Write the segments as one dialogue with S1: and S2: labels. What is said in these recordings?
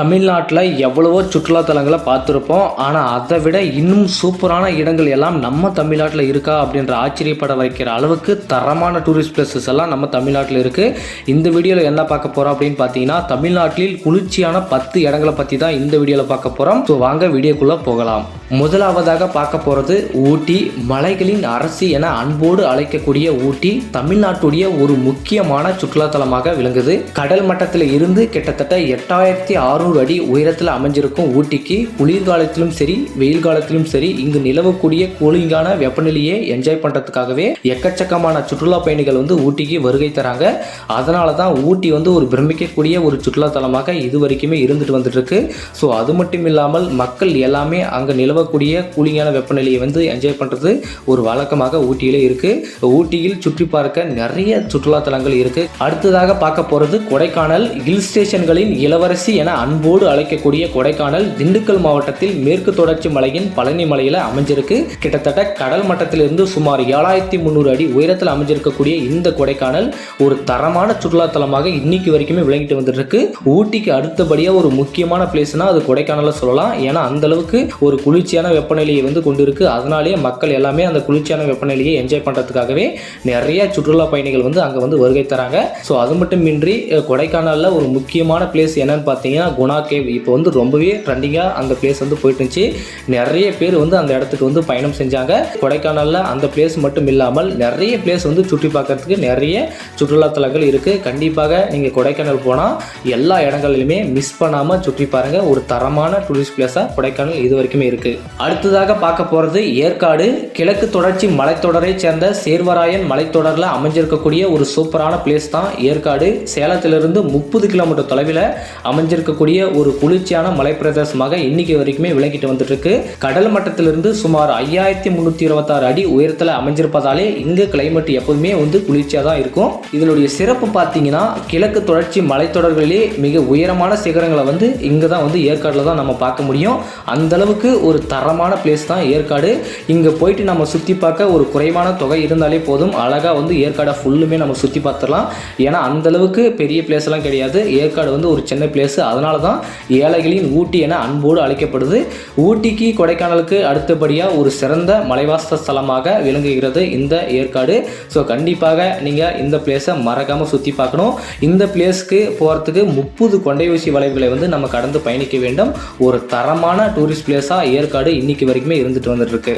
S1: தமிழ்நாட்டில் எவ்வளவோ சுற்றுலாத்தலங்களை பார்த்துருப்போம். ஆனால் அதை விட இன்னும் சூப்பரான இடங்கள் எல்லாம் நம்ம தமிழ்நாட்டில் இருக்கா அப்படின்ற ஆச்சரியப்பட வைக்கிற அளவுக்கு தரமான டூரிஸ்ட் பிளேசஸ் எல்லாம் நம்ம தமிழ்நாட்டில் இருக்குது இந்த வீடியோவில் என்ன பார்க்க போகிறோம் அப்படின்னு பார்த்தீங்கன்னா தமிழ்நாட்டில் குளிர்ச்சியான பத்து இடங்களை பற்றி தான் இந்த வீடியோவில் பார்க்க போகிறோம் ஸோ வாங்க வீடியோக்குள்ளே போகலாம். முதலாவதாக பார்க்க போகிறது ஊட்டி. மலைகளின் அரசி என அன்போடு அழைக்கக்கூடிய ஊட்டி தமிழ்நாட்டுடைய ஒரு முக்கியமான சுற்றுலாத்தலமாக விளங்குது. கடல் மட்டத்தில் இருந்து கிட்டத்தட்ட எட்டாயிரத்தி அறுநூறு அடி உயரத்தில் அமைஞ்சிருக்கும் ஊட்டிக்கு குளிர்காலத்திலும் சரி வெயில் காலத்திலும் சரி இங்கு நிலவக்கூடிய கூலிங்கான வெப்பநிலையை என்ஜாய் பண்ணுறதுக்காகவே எக்கச்சக்கமான சுற்றுலா பயணிகள் வந்து ஊட்டிக்கு வருகை தராங்க. அதனால தான் ஊட்டி வந்து ஒரு பிரமிக்கக்கூடிய ஒரு சுற்றுலாத்தலமாக இது வரைக்குமே இருந்துட்டு வந்துட்டு இருக்கு. ஸோ அது மட்டும் இல்லாமல் மக்கள் எல்லாமே அங்கே நிலவக்கூடிய கூலிங்கான வெப்பநிலையை வந்து என்ஜாய் பண்ணுறது ஒரு வழக்கமாக ஊட்டியிலே இருக்கு. ஊட்டியில் சுற்றி பார்க்க நிறைய சுற்றுலாத்தலங்கள் இருக்கு. அடுத்ததாக பார்க்க போகிறது கொடைக்கானல். ஹில் ஸ்டேஷன்களின் இளவரசி என அன்போடு அழைக்கக்கூடிய கொடைக்கானல் திண்டுக்கல் மாவட்டத்தில் மேற்கு தொடர்ச்சி மலையின் பழனி மலையில் அமைஞ்சிருக்கு. கிட்டத்தட்ட கடல் மட்டத்திலிருந்து சுமார் ஏழாயிரத்தி முந்நூறு அடி உயரத்தில் அமைஞ்சிருக்கக்கூடிய இந்த கொடைக்கானல் ஒரு தரமான சுற்றுலாத்தலமாக இன்னைக்கு வரைக்குமே விளங்கிட்டு வந்துட்டு இருக்கு ஊட்டிக்கு அடுத்தபடியாக ஒரு முக்கியமான பிளேஸ்னா அது கொடைக்கானலை சொல்லலாம். ஏன்னா அந்த அளவுக்கு ஒரு குளிர்ச்சியான வெப்பநிலையை வந்து கொண்டு இருக்கு அதனாலேயே மக்கள் எல்லாமே அந்த குளிர்ச்சியான வெப்பநிலையை என்ஜாய் பண்ணுறதுக்காகவே நிறைய சுற்றுலா பயணிகள் வந்து அங்கே வந்து வருகை தராங்க. ஸோ அது மட்டுமின்றி கொடைக்கானலில் ஒரு முக்கியமான பிளேஸ் என்னன்னு பார்த்தீங்கன்னா குணா கேவ். இப்போ வந்து ரொம்பவே ட்ரெண்டிங்காக அந்த பிளேஸ் வந்து போயிட்டு இருந்துச்சு நிறைய பேர் வந்து அந்த இடத்துக்கு வந்து பயணம் செஞ்சாங்க. கொடைக்கானலில் அந்த பிளேஸ் மட்டும் இல்லாமல் நிறைய பிளேஸ் வந்து சுற்றி பார்க்கறதுக்கு நிறைய சுற்றுலாத்தலங்கள் இருக்குது கண்டிப்பாக நீங்கள் கொடைக்கானல் போனால் எல்லா இடங்களிலுமே மிஸ் பண்ணாமல் சுற்றி பாருங்கள் ஒரு தரமான டூரிஸ்ட் பிளேஸாக கொடைக்கானல் இது வரைக்குமே இருக்குது அடுத்ததாக பார்க்க போகிறது ஏற்காடு கிழக்கு தொடர்ச்சி மலைத்தொடரை சேர்ந்த சேர்வராயன் மலைத்தொடரில் அமைஞ்சிருக்கக்கூடிய ஒரு சூப்பரான பிளேஸ் தான் ஏற்காடு. சேலத்திலிருந்து முப்பது கிலோமீட்டர் தொலைவில் அமைஞ்சிருக்கக்கூடிய ஒரு குளிர்ச்சியான மலைப்பிரதேசமாக இன்னைக்கு வரைக்குமே விளங்கிட்டு வந்துட்டுருக்கு. கடல் மட்டத்திலிருந்து சுமார் ஐயாயிரத்தி முந்நூற்றி இருபத்தாறு அடி உயரத்தில் அமைஞ்சிருப்பதாலே இங்கே கிளைமேட் எப்போதுமே வந்து குளிர்ச்சியாக தான் இருக்கும். இதனுடைய சிறப்பு பார்த்தீங்கன்னா கிழக்கு தொடர்ச்சி மலைத்தொடர்களிலே மிக உயரமான சிகரங்களை வந்து இங்கே தான் வந்து ஏற்காடில் தான் நம்ம பார்க்க முடியும். அந்த அளவுக்கு ஒரு தரமான பிளேஸ் தான் ஏற்காடு. இங்கே போயிட்டு நம்ம சுற்றி பார்க்க ஒரு குறைவான தொகை இருந்தாலே போதும். அழகாக வந்து ஏற்காடை ஃபுல்லுமே நம்ம சுற்றி பார்த்துடலாம். ஏன்னா அந்தளவுக்கு பெரிய பிளேஸ்லாம் கிடையாது. ஏற்காடு வந்து ஒரு சின்ன பிளேஸ் அதனால தான் ஏழைகளின் ஊட்டி என அன்போடு அழைக்கப்படுது. ஊட்டிக்கு கொடைக்கானலுக்கு அடுத்தபடியாக ஒரு சிறந்த மலைவாச ஸ்தலமாக விளங்குகிறது இந்த ஏற்காடு. ஸோ கண்டிப்பாக நீங்கள் இந்த பிளேஸை மறக்காமல் சுற்றி பார்க்கணும். இந்த பிளேஸ்க்கு போகிறதுக்கு முப்பது கொண்டை ஊசி வளைவுகளை வந்து நம்ம கடந்து பயணிக்க வேண்டும். ஒரு தரமான டூரிஸ்ட் பிளேஸாக ஏற்காடு இன்னைக்கு வரைக்குமே இருந்துட்டு வந்துட்டு இருக்கு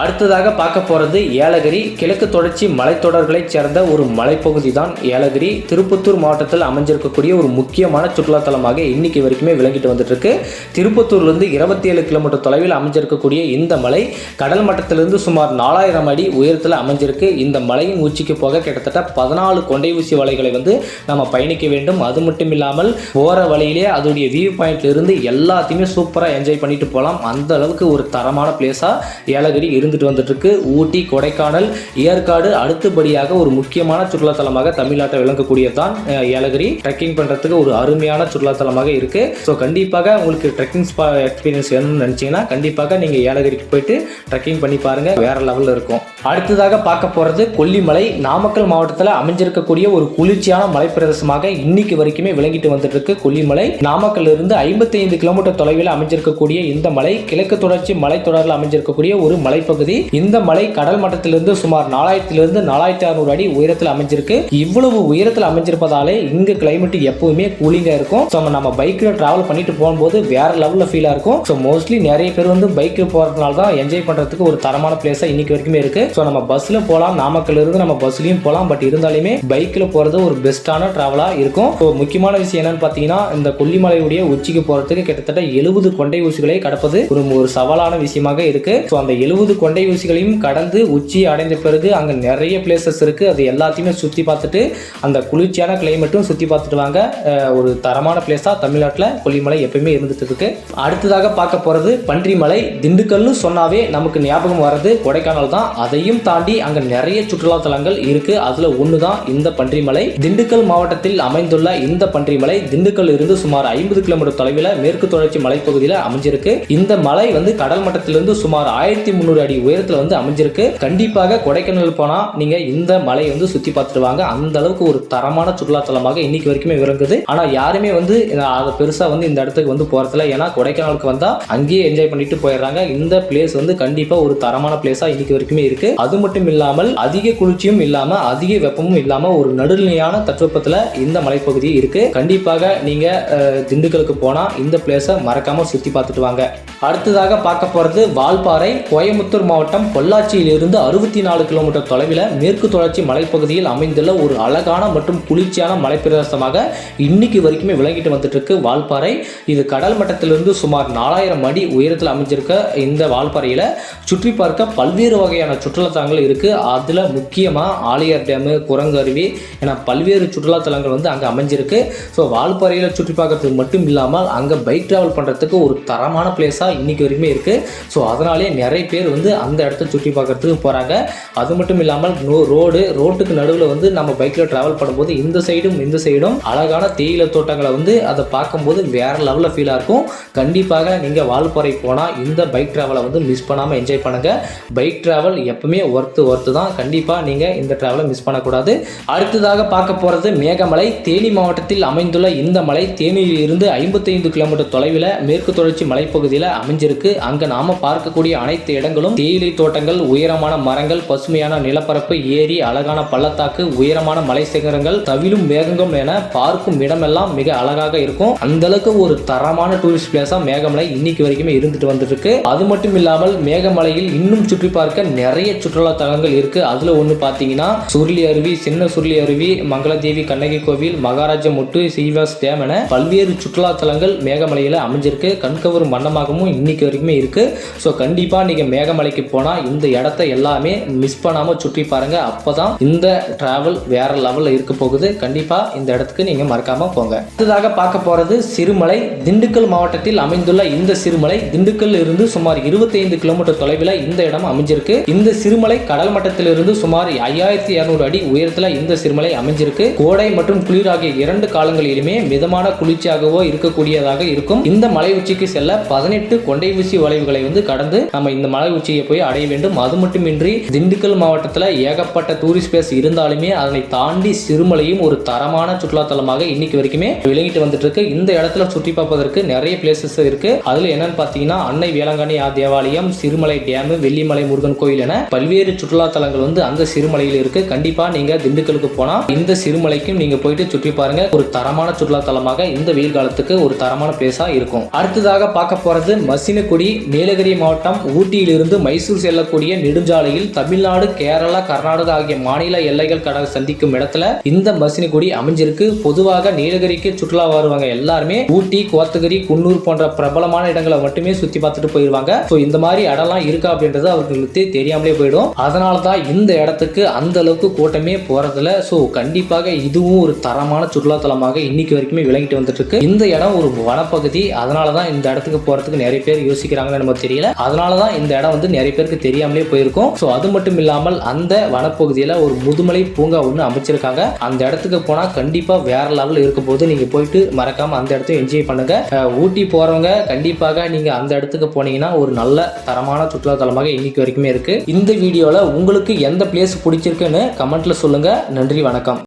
S1: அடுத்ததாக பார்க்க போகிறது ஏலகிரி. கிழக்கு தொடர்ச்சி மலைத்தொடர்களைச் சேர்ந்த ஒரு மலைப்பகுதி தான் ஏலகிரி. திருப்பத்தூர் மாவட்டத்தில் அமைஞ்சிருக்கக்கூடிய ஒரு முக்கியமான சுற்றுலாத்தலமாக இன்னைக்கு வரைக்குமே விளங்கிட்டு வந்துட்டுருக்கு. திருப்பத்தூர்லேருந்து இருபத்தி ஏழு கிலோமீட்டர் தொலைவில் அமைஞ்சிருக்கக்கூடிய இந்த மலை கடல் மட்டத்திலிருந்து சுமார் நாலாயிரம் அடி உயரத்தில் அமைஞ்சிருக்கு. இந்த மலையின் உச்சிக்கு போக கிட்டத்தட்ட பதினாலு கொண்டை ஊசி வலைகளை வந்து நம்ம பயணிக்க வேண்டும். அது மட்டும் இல்லாமல் போகிற வழியிலே அதோடைய வியூ பாயிண்ட்லேருந்து எல்லாத்தையுமே சூப்பராக என்ஜாய் பண்ணிட்டு போகலாம். அந்த அளவுக்கு ஒரு தரமான பிளேஸாக ஏலகிரி இருந்துட்டு வந்துட்டுருக்கு. ஊட்டி கொடைக்கானல் ஏற்காடு அடுத்தபடியாக ஒரு முக்கியமான சுற்றுலாத்தலமாக தமிழ்நாட்டை விளங்கக்கூடியது தான் ஏலகிரி. ட்ரெக்கிங் பண்ணுறதுக்கு ஒரு அருமையான சுற்றுலாத்தலமாக இருக்குது ஸோ கண்டிப்பாக உங்களுக்கு ட்ரெக்கிங் ஸ்பா எக்ஸ்பீரியன்ஸ் வேணும்னு நினச்சிங்கன்னா கண்டிப்பாக நீங்கள் ஏலகிரிக்கு போயிட்டு ட்ரெக்கிங் பண்ணி பாருங்கள் வேறு லெவலில் இருக்கும். அடுத்ததாக பார்க்க போகிறது கொல்லிமலை. நாமக்கல் மாவட்டத்தில் அமைஞ்சிருக்கக்கூடிய ஒரு குளிர்ச்சியான மலைப்பிரதேசமாக இன்னைக்கு வரைக்குமே விளங்கிட்டு வந்துட்டு இருக்கு கொல்லிமலை. நாமக்கல் இருந்து ஐம்பத்தி ஐந்து கிலோமீட்டர் தொலைவில் அமைஞ்சிருக்கக்கூடிய இந்த மலை கிழக்கு தொடர்ச்சி மலைத்தொடரில் அமைஞ்சிருக்கக்கூடிய ஒரு மலைப்பகுதி. இந்த மலை கடல் மட்டத்திலிருந்து சுமார் நாலாயிரத்திலிருந்து நாலாயிரத்தி அறுநூறு அடி உயரத்தில் அமைஞ்சிருக்கு. இவ்வளவு உயரத்தில் அமைஞ்சிருப்பதாலே இங்க கிளைமேட் எப்பவுமே கூலிங்காக இருக்கும். ஸோ நம்ம பைக்கில் டிராவல் பண்ணிட்டு போகும்போது வேற லெவலில் ஃபீலாக இருக்கும். ஸோ மோஸ்ட்லி நிறைய பேர் வந்து பைக்கில் போகிறதுனால தான் என்ஜாய் பண்ணுறதுக்கு ஒரு தரமான பிளேஸாக இன்னைக்கு வரைக்குமே இருக்கு. ஸோ நம்ம பஸ்ஸில் போகலாம் நாமக்கல் இருந்து நம்ம பஸ்லேயும் போகலாம் பட் இருந்தாலுமே பைக்கில் போகிறது ஒரு பெஸ்ட்டான ட்ராவலாக இருக்கும். ஸோ முக்கியமான விஷயம் என்னன்னு பார்த்தீங்கன்னா இந்த கொல்லிமலையுடைய உச்சிக்கு போகிறதுக்கு கிட்டத்தட்ட எழுபது கொண்டை ஊசிகளை கடப்பது ஒரு ஒரு சவாலான விஷயமாக இருக்கு. ஸோ அந்த எழுபது கொண்டை ஊசிகளையும் கடந்து உச்சி அடைந்த பிறகு அங்கே நிறைய பிளேசஸ் இருக்குது அது எல்லாத்தையுமே சுற்றி பார்த்துட்டு அந்த குளிர்ச்சியான கிளைமேட்டும் சுற்றி பார்த்துட்டு வாங்க. ஒரு தரமான பிளேஸாக தமிழ்நாட்டில் கொல்லிமலை எப்பயுமே இருந்துட்டு இருக்கு. அடுத்ததாக பார்க்க போகிறது பன்றிமலை. திண்டுக்கல்னு சொன்னாவே நமக்கு ஞாபகம் வர்றது கொடைக்கானல் தான். அதை அதையும் தாண்டி அங்க நிறைய சுற்றுலா தலங்கள் இருக்கு. அதுல ஒண்ணுதான் இந்த பன்றிமலை. திண்டுக்கல் மாவட்டத்தில் அமைந்துள்ள இந்த பன்றிமலை திண்டுக்கல் இருந்து சுமார் ஐம்பது கிலோமீட்டர் தொலைவில் மேற்கு தொடர்ச்சி மலைப்பகுதியில் அமைஞ்சிருக்கு. இந்த மலை வந்து கடல் மட்டத்திலிருந்து சுமார் ஆயிரத்தி முந்நூறு அடி உயரத்தில் வந்து அமைஞ்சிருக்கு. கண்டிப்பாக கொடைக்கானல் போனா நீங்க இந்த மலை வந்து சுத்தி பார்த்துருவாங்க. அந்த அளவுக்கு ஒரு தரமான சுற்றுலாத்தலமாக இன்னைக்கு வரைக்குமே விளங்குது. ஆனா யாருமே வந்து அதை பெருசா வந்து இந்த இடத்துக்கு வந்து போறதில்ல. ஏன்னா கொடைக்கானலுக்கு வந்தா அங்கேயே என்ஜாய் பண்ணிட்டு போயிடுறாங்க. இந்த பிளேஸ் வந்து கண்டிப்பா ஒரு தரமான பிளேஸா இன்னைக்கு வரைக்குமே இருக்கு. அது மட்டும் இல்லாமல் அதிக குளிர்ச்சியும் இல்லாம அதிக வெப்பமும் இல்லாம ஒரு நடுநிலையான தட்பவெப்பத்துல இந்த மலைப்பகுதி இருக்கு. கண்டிப்பாக நீங்க திண்டுக்கலுக்கு போனா இந்த பிளேஸை மறக்காம சுத்தி பார்த்துட்டு வாங்க. அடுத்ததாக பார்க்க போறது வால்பாறை கோயம்புத்தூர் மாவட்டம் பொள்ளாச்சியிலிருந்து அறுபத்தி நாலு கிலோமீட்டர் தொலைவில் மேற்கு தொடர்ச்சி மலைப்பகுதியில் அமைந்துள்ள ஒரு அழகான மற்றும் குளிர்ச்சியான மலைப்பிரதேசமாக இன்னைக்கு வரைக்குமே விளங்கிட்டு வந்துட்டு இருக்கு வால்பாறை. இது கடல் மட்டத்திலிருந்து சுமார் நாலாயிரம் அடி உயரத்தில் அமைஞ்சிருக்க இந்த வால்பாறையில் சுற்றி பார்க்க பல்வேறு வகையான சுற்றுலாத்தலங்கள் இருக்குது அதில் முக்கியமாக ஆலியார் டேமு குரங்கருவி என பல்வேறு சுற்றுலாத்தலங்கள் வந்து அங்கே அமைஞ்சிருக்கு. ஸோ வால்பாறையில் சுற்றி பார்க்கறதுக்கு மட்டும் இல்லாமல் அங்கே பைக் ட்ராவல் பண்ணுறதுக்கு ஒரு தரமான பிளேஸாக இன்றைக்கி வரைக்குமே இருக்குது ஸோ அதனாலே நிறைய பேர் வந்து அந்த இடத்த சுற்றி பார்க்குறதுக்கு போகிறாங்க அது மட்டும் இல்லாமல் ரோடு ரோட்டுக்கு நடுவில் வந்து நம்ம பைக்கில் ட்ராவல் பண்ணும்போது இந்த சைடும் இந்த சைடும் அழகான தேயிலை தோட்டங்களை வந்து அதை பார்க்கும்போது வேறு லெவலில் ஃபீலாக இருக்கும். கண்டிப்பாக நீங்கள் வால்பாறை போனால் இந்த பைக் ட்ராவலை வந்து மிஸ் பண்ணாமல் என்ஜாய் பண்ணுங்கள் பைக் ட்ராவல் எப்பவுமே ஒர்த்து ஒர்த்து தான். கண்டிப்பாக நீங்கள் இந்த ட்ராவலை மிஸ் பண்ணக்கூடாது. அடுத்ததாக பார்க்க போகிறது மேகமலை. தேனி மாவட்டத்தில் அமைந்துள்ள இந்த மலை தேனியில் இருந்து ஐம்பத்தைந்து கிலோமீட்டர் தொலைவில் மேற்கு தொடர்ச்சி மலைப்பகுதியில் அமைஞ்சிருக்கு. அங்கே நாம பார்க்கக்கூடிய அனைத்து இடங்களும் தேயிலை தோட்டங்கள் உயரமான மரங்கள் பசுமையான நிலப்பரப்பு ஏரி அழகான பள்ளத்தாக்கு உயரமான மலை சிகரங்கள் தவிலும் மேகங்கள் என பார்க்கும் இடமெல்லாம் மிக அழகாக இருக்கும். அந்த அளவுக்கு ஒரு தரமான டூரிஸ்ட் பிளேஸா மேகமலை இன்னைக்கு வரைக்குமே இருந்துட்டு வந்துட்டு இருக்கு. அது மட்டும் இல்லாமல் மேகமலையில் இன்னும் சுற்றி பார்க்க நிறைய சுற்றுலா தலங்கள் இருக்கு. அதுல ஒன்று பாத்தீங்கன்னா சுருளி அருவி சின்ன சுருளி அருவி மங்களதேவி கண்ணகி கோவில் மகாராஜா முட்டு சீவாஸ் டேம் என பல்வேறு சுற்றுலா தலங்கள் மேகமலையில் அமைஞ்சிருக்கு. கண்கவரும் வண்ணமாகவும் இன்னைக்கு வரைக்குமே இருக்கு. ஸோ கண்டிப்பா நீங்க மேகமலைக்கு போனா இந்த இடத்த எல்லாமே மிஸ் பண்ணாம சுற்றி பாருங்க. அப்பதான் இந்த டிராவல் வேற லெவல்ல இருக்க போகுது. கண்டிப்பா இந்த இடத்துக்கு நீங்க மறக்காம போங்க. அடுத்ததாக பார்க்க போறது சிறுமலை. திண்டுக்கல் மாவட்டத்தில் அமைந்துள்ள இந்த சிறுமலை திண்டுக்கல் இருந்து சுமார் 25 கிலோமீட்டர் தொலைவில் இந்த இடம் அமைஞ்சிருக்கு. இந்த சிறுமலை கடல் மட்டத்திலிருந்து சுமார் ஐயாயிரத்தி இருநூறு அடி உயரத்தில் இந்த சிறுமலை அமைஞ்சிருக்கு. கோடை மற்றும் குளிர் ஆகிய இரண்டு காலங்களிலுமே மிதமான குளிர்ச்சியாகவோ இருக்கக்கூடியதாக இருக்கும். இந்த மலை உச்சிக்கு செல்ல பதினெட்டு கொண்டை ஊசி வளைவுகளை வந்து கடந்து நம்ம இந்த மலை உச்சியை போய் அடைய வேண்டும். அது மட்டுமின்றி திண்டுக்கல் மாவட்டத்தில் ஏகப்பட்ட டூரிஸ்ட் பிளேஸ் இருந்தாலுமே அதனை தாண்டி சிறுமலையும் ஒரு தரமான சுற்றுலாத்தலமாக இன்னைக்கு வரைக்குமே விளங்கிட்டு வந்துட்டு இருக்கு இந்த இடத்துல சுற்றி பார்ப்பதற்கு நிறைய பிளேசஸ் இருக்கு. அதுல என்னன்னு பார்த்தீங்கன்னா அன்னை வேளாங்கண்ணி ஆ தேவாலயம் சிறுமலை டேம் வெள்ளிமலை முருகன் கோயில் என பல்வேறு சுற்றுலா தலங்கள் வந்து அந்த சிறுமலையில் இருக்கு. கண்டிப்பா நீங்க திண்டுக்கலுக்கு போனா இந்த சிறுமலைக்கும் நீங்க போயிட்டு சுற்றி பாருங்க. ஒரு தரமான சுற்றுலா தலமாக இந்த வெயில் காலத்துக்கு ஒரு தரமான பிளேஸா இருக்கும். அடுத்ததாக பார்க்க போறது மசினகுடி நீலகிரி மாவட்டம் ஊட்டியிலிருந்து மைசூர் செல்லக்கூடிய நெடுஞ்சாலையில் தமிழ்நாடு கேரளா கர்நாடகா ஆகிய மாநில எல்லைகள் கடை சந்திக்கும் இடத்துல இந்த மசினகுடி அமைஞ்சிருக்கு. பொதுவாக நீலகிரிக்கு சுற்றுலா வருவாங்க எல்லாருமே. ஊட்டி கோத்தகிரி குன்னூர் போன்ற பிரபலமான இடங்களை மட்டுமே சுத்தி பார்த்துட்டு போயிடுவாங்க ஸோ இந்த மாதிரி இடம்லாம் இருக்கா அப்படின்றது அவர்களுக்கு தெரியாமலே போயிடும். அதனால தான் இந்த இடத்துக்கு அந்த அளவுக்கு கூட்டமே போறதில்ல. ஸோ கண்டிப்பாக இதுவும் ஒரு தரமான சுற்றுலாத்தலமாக இன்னைக்கு வரைக்குமே விளங்கிட்டு வந்துட்டு இருக்கு இந்த இடம் ஒரு வனப்பகுதி. அதனால தான் இந்த இடத்துக்கு போறதுக்கு நிறைய பேர் யோசிக்கிறாங்கன்னு நமக்கு தெரியல. அதனால தான் இந்த இடம் வந்து நிறைய பேருக்கு தெரியாமலே போயிருக்கும். ஸோ அது மட்டும் இல்லாமல் அந்த வனப்பகுதியில் ஒரு முதுமலை பூங்கா ஒன்று அமைச்சிருக்காங்க. அந்த இடத்துக்கு போனால் கண்டிப்பாக வேற லெவலில் இருக்க போது நீங்கள் போயிட்டு மறக்காம அந்த இடத்தையும் என்ஜாய் பண்ணுங்க. ஊட்டி போறவங்க கண்டிப்பாக நீங்க அந்த இடத்துக்கு போனீங்கன்னா ஒரு நல்ல தரமான சுற்றுலாத்தலமாக இன்னைக்கு வரைக்குமே இருக்கு. இந்த வீடியோவில் உங்களுக்கு எந்த பிளேஸ் பிடிச்சிருக்குன்னு கமெண்ட்ல சொல்லுங்க. நன்றி வணக்கம்.